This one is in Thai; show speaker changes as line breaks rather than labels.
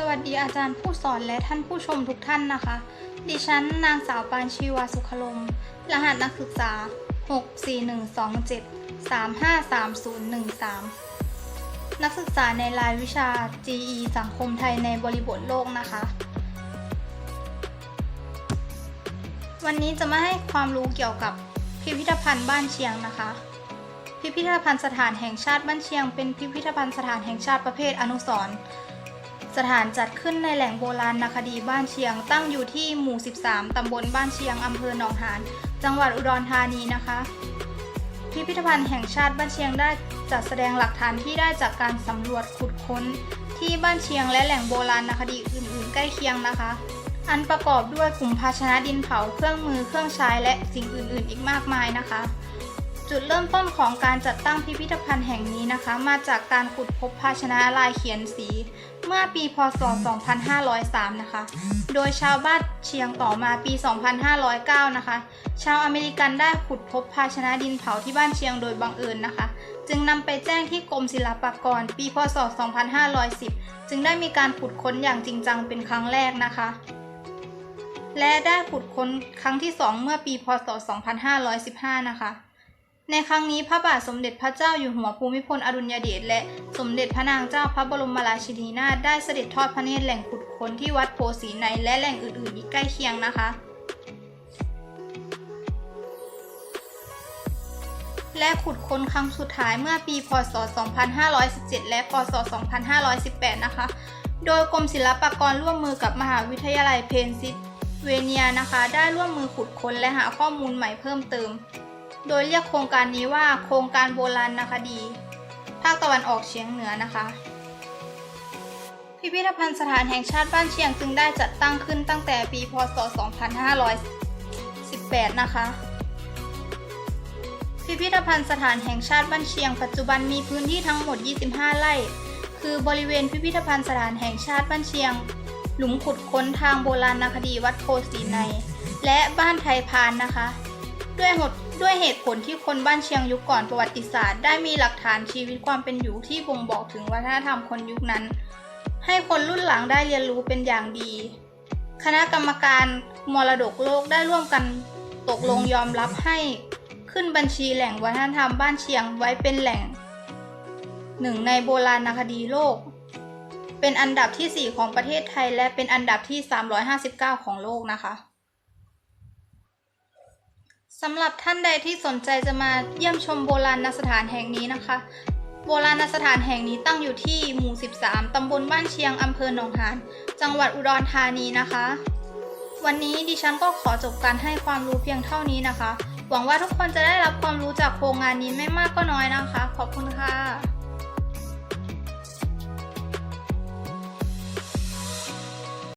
สวัสดีอาจารย์ผู้สอนและท่านผู้ชมทุกท่านนะคะ ดิฉันนางสาวปานชีวาสุขลม รหัสนักศึกษา 64127 353013 นักศึกษาในรายวิชา GE สังคมไทยในบริบทโลกนะคะ วันนี้จะมาให้ความรู้เกี่ยวกับพิพิธภัณฑ์บ้านเชียงนะคะ พิพิธภัณฑ์สถานแห่งชาติบ้านเชียง เป็นพิพิธภัณฑ์สถานแห่งชาติประเภทอนุสรณ์ สถานจัดขึ้นในแหล่งโบราณนาคดีบ้านเชียง ตั้งอยู่ที่หมู่ 13 ตำบลบ้านเชียง อำเภอหนองหาน จังหวัดอุดรธานีนะคะ พิพิธภัณฑ์แห่งชาติบ้านเชียงได้จัดแสดงหลักฐานที่ได้จากการสำรวจขุดค้น ที่บ้านเชียงและแหล่งโบราณนาคดีอื่น ๆ ใกล้เคียงนะคะ อันประกอบด้วยกลุ่มภาชนะดินเผาเครื่องมือเครื่องใช้และสิ่งอื่น ๆ อีกมากมายนะคะ จุดเริ่มต้นของการจัดตั้งพิพิธภัณฑ์แห่งนี้นะคะ มาจากการขุดพบภาชนะลายเขียนสี เมื่อปีพศ 2503 นะคะ โดยชาวบ้านเชียงต่อมาปี 2509 นะคะ ชาวอเมริกันได้ขุดพบภาชนะดินเผาที่บ้านเชียงโดยบังเอิญนะคะ จึงนำไปแจ้งที่กรมศิลปากร ปีพศ 2510 จึงได้มีการขุดค้นอย่างจริงจังเป็นครั้งแรกนะคะและได้ขุดค้นครั้งที่ 2 เมื่อปี พศ 2515 นะคะ ในครั้งนี้พระบาทสมเด็จพระเจ้าอยู่หัวภูมิพลอดุลยเดชและสมเด็จพระนางเจ้าพระบรมราชินีนาถได้เสด็จทอดพระเนตรแหล่งขุดค้นที่วัดโพสีในและแหล่งอื่นๆอีกใกล้เคียงนะคะ และขุดค้นครั้งสุดท้ายเมื่อปีพศ 2517 และพศ 2518 นะคะ โดยกรมศิลปากรร่วมมือกับมหาวิทยาลัยเพนซิลเวเนียนะคะ ได้ร่วมมือขุดค้นและหาข้อมูลใหม่เพิ่มเติม โดยเรียกโครงการนี้ว่าโครงการโบราณนคดี ภาคตะวันออกเฉียงเหนือนะคะ พิพิธภัณฑ์สถานแห่งชาติบ้านเชียงจึงได้จัดตั้งขึ้นตั้งแต่ปีพศ 2518 นะคะ พิพิธภัณฑ์สถานแห่งชาติบ้านเชียง ปัจจุบันมีพื้นที่ทั้งหมด 25 ไร่ คือบริเวณพิพิธภัณฑ์สถานแห่งชาติบ้านเชียง หลุมขุดค้นทางโบราณนาคดีวัดโพสีใน และบ้านไทยพานนะคะ ด้วยหดด้วยเหตุผลที่คนบ้านเชียงยุคก่อนประวัติศาสตร์ ได้มีหลักฐานชีวิตความเป็นอยู่ที่บ่งบอกถึงวัฒนธรรมคนยุคนั้น ให้คนรุ่นหลังได้เรียนรู้เป็นอย่างดี คณะกรรมการมรดกโลกได้ร่วมกันตกลงยอมรับให้ขึ้นบัญชีแหล่งวัฒนธรรมบ้านเชียงไว้เป็นแหล่งหนึ่งในโบราณคดีโลก เป็นอันดับที่ 4 ของประเทศไทยและเป็นอันดับที่ 359 ของโลกนะคะ สำหรับท่านใดที่สนใจจะมาเยี่ยมชมโบราณสถานแห่งนี้นะคะ โบราณสถานแห่งนี้ตั้งอยู่ที่หมู่ 13 ตำบลบ้านเชียง อำเภอหนองหาน จังหวัดอุดรธานีนะคะ วันนี้ดิฉันก็ขอจบการให้ความรู้เพียงเท่านี้นะคะ หวังว่าทุกคนจะได้รับความรู้จากโครงงานนี้ไม่มากก็น้อยนะคะ ขอบคุณค่ะ